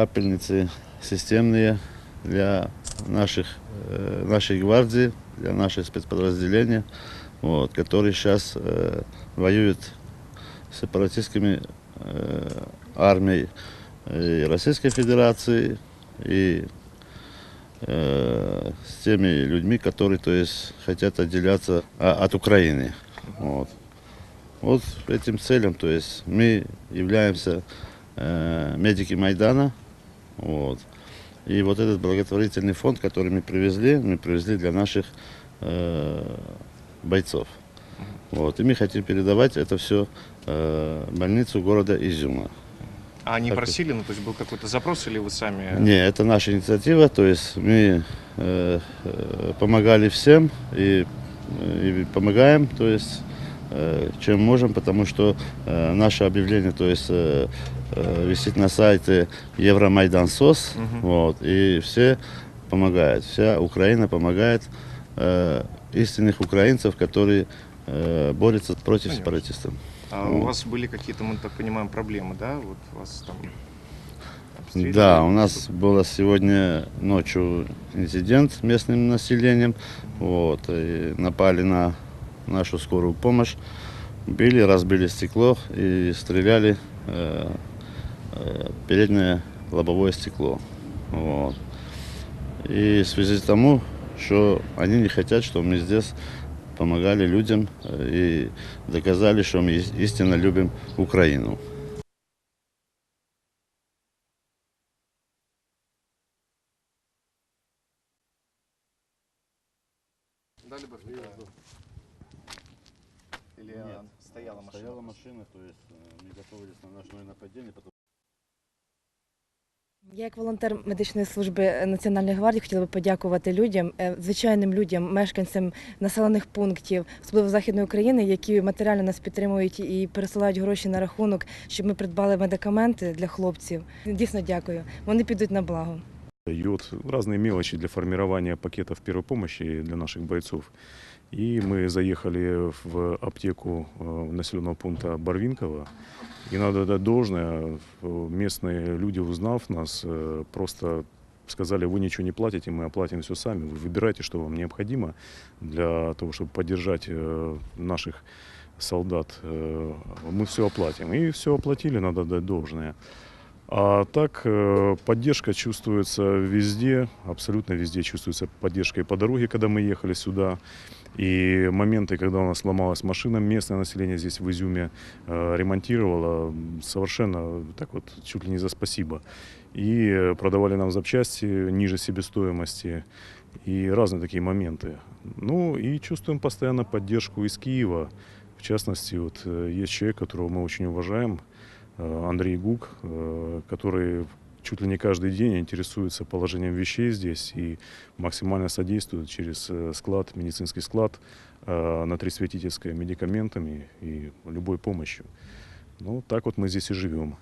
капельницы системные для наших, э, нашей гвардии, для наших спецподразделений, вот, которые сейчас э, воюют с сепаратистскими э, армией и Российской Федерации, и э, с теми людьми, которые то есть, хотят отделяться а, от Украины. Вот. Вот этим целям, то есть мы являемся э, медики Майдана, вот. И вот этот благотворительный фонд, который мы привезли, мы привезли для наших э, бойцов. Вот. И мы хотим передавать это все э, больницу города Изюма. А они Так. просили, ну то есть был какой-то запрос или вы сами? Не, это наша инициатива, то есть мы э, э, помогали всем и, и помогаем, то есть э, чем можем, потому что э, наше объявление, то есть э, э, висит на сайте Евромайдан СОС, Мгм. вот, и все помогают, вся Украина помогает э, истинных украинцев, которые э, борются против сепаратистов. А у вас были какие-то, мы так понимаем, проблемы, да? Вот вас там? Да, у нас был сегодня ночью инцидент с местным населением. Вот, и напали на нашу скорую помощь, били, разбили стекло и стреляли э, э, переднее лобовое стекло. Вот. И в связи с тому, что они не хотят, чтобы мы здесь помогали людям э, и доказали, что мы ис- истинно любим Украину. Дали бы? Или а, стояла машина? Стояла машина, то есть э, мы готовились на ночное нападение, потому Я як волонтер медичної служби Національної гвардії хотіла би подякувати людям, е, звичайним людям, мешканцям населених пунктів, особливо Західної України, які матеріально нас підтримують і пересилають гроші на рахунок, щоб ми придбали медикаменти для хлопців. Дійсно дякую. Вони підуть на благо. Йод, разные мелочи для формирования пакетов первой помощи для наших бойцов. И мы заехали в аптеку э, населенного пункта Барвинково. И надо дать должное, э, местные люди, узнав нас, э, просто сказали, вы ничего не платите, мы оплатим все сами, вы выбирайте, что вам необходимо для того, чтобы поддержать наших солдат. Мы все оплатим. И все оплатили, надо дать должное. А так э, поддержка чувствуется везде, абсолютно везде чувствуется поддержка и по дороге, когда мы ехали сюда, и моменты, когда у нас сломалась машина, местное население здесь в Изюме э, ремонтировало совершенно так вот чуть ли не за спасибо. И э, продавали нам запчасти ниже себестоимости и разные такие моменты. Ну и чувствуем постоянно поддержку из Киева. В частности, вот есть человек, которого мы очень уважаем, Андрей Гук, э, который чуть ли не каждый день интересуется положением вещей здесь и максимально содействует через э, склад, медицинский склад э, на Трисветительской медикаментами и любой помощью. Ну, так вот мы здесь и живем.